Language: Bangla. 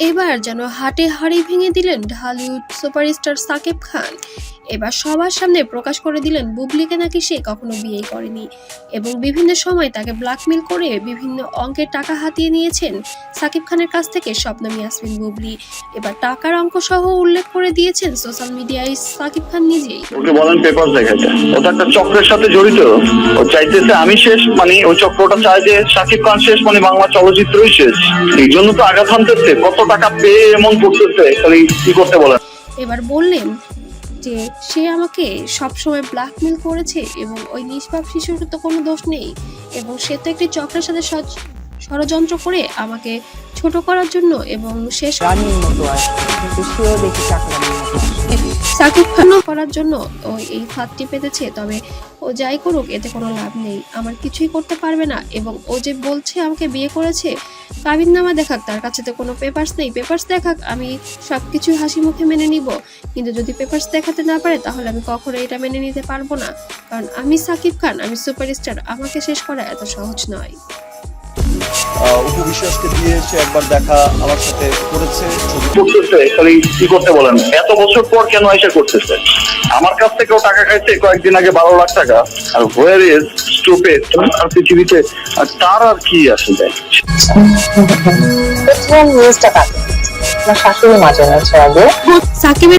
এবার যেন হাটে হাড়ি ভেঙে দিলেন ঢালিউড সুপারস্টার সাকিব খান। এবার সবার সামনে প্রকাশ করে দিলেন বুবলিকে নাকি সে কখনো বিয়ে করেনি এবং বিভিন্ন সময় তাকে ব্ল্যাকমেল করে বিভিন্ন অঙ্কের টাকা হাতিয়ে নিয়েছেন সাকিব খানের কাছ থেকে স্বপ্নম ইয়াসমিন বুবলি। এবার টাকার অঙ্ক সহ উল্লেখ করে দিয়েছেন সোশ্যাল মিডিয়ায় সাকিব খান নিজেই। ওকে বলেন পেপার দেখাইতে ও তো একটা চক্রের সাথে জড়িত। ও চাইতেছে আমি শেষ মানে ওই চক্রটা চায় যে শাকিব খান শেষ মানে বাংলা চলচ্চিত্রই শেষ। এই জন্য তো আঘাত হানতেছে। কত টাকা পেয়ে এমন করতেছে তাহলে কি করতে বলেন? এবার বললেন যে সে আমাকে সবসময় ব্ল্যাকমেল করেছে এবং ওই নিষ্পাপ শিশুর তো কোনো দোষ নেই এবং সে তো একটি চক্রের সাথে ষড়যন্ত্র করে আমাকে ছোট করার জন্য এবং শেষ রানীর মতো আর কিন্তু সেও দেখি চাকরানির সাকিব খান করার জন্য ও এই ফাঁদটি পেতেছে, তবে ও যাই করুক, এতে কোনো লাভ নেই। আমার কিছুই করতে পারবে না, এবং ও যে বলছে আমাকে বিয়ে করেছে, কাবিননামা দেখাক, তার কাছে তো কোনো পেপার্স নেই। পেপার্স দেখাক, আমি সব কিছু হাসি মুখে মেনে নিব। কিন্তু যদি পেপার্স দেখাতে না পারে, তাহলে আমি কখনো এটা মেনে নিতে পারব না। কারণ আমি সাকিব খান, আমি সুপারস্টার আমাকে শেষ করা এত সহজ নয়। অপু বিশ্বাসকে দিয়ে সে একবার দেখা আমার সাথে করেছে কি করতে বলেন? এত বছর পর কেন এসে করতেছে? আমার কাছ থেকেও টাকা খাইছে কয়েকদিন আগে বারো লাখ টাকা আর হোয়ার ইজ স্টুপেড আর পৃথিবীতে আর তার আর কি আসলে? প্রথম নিউজটা কাকে শাশুড়ি আগে? সাকিবের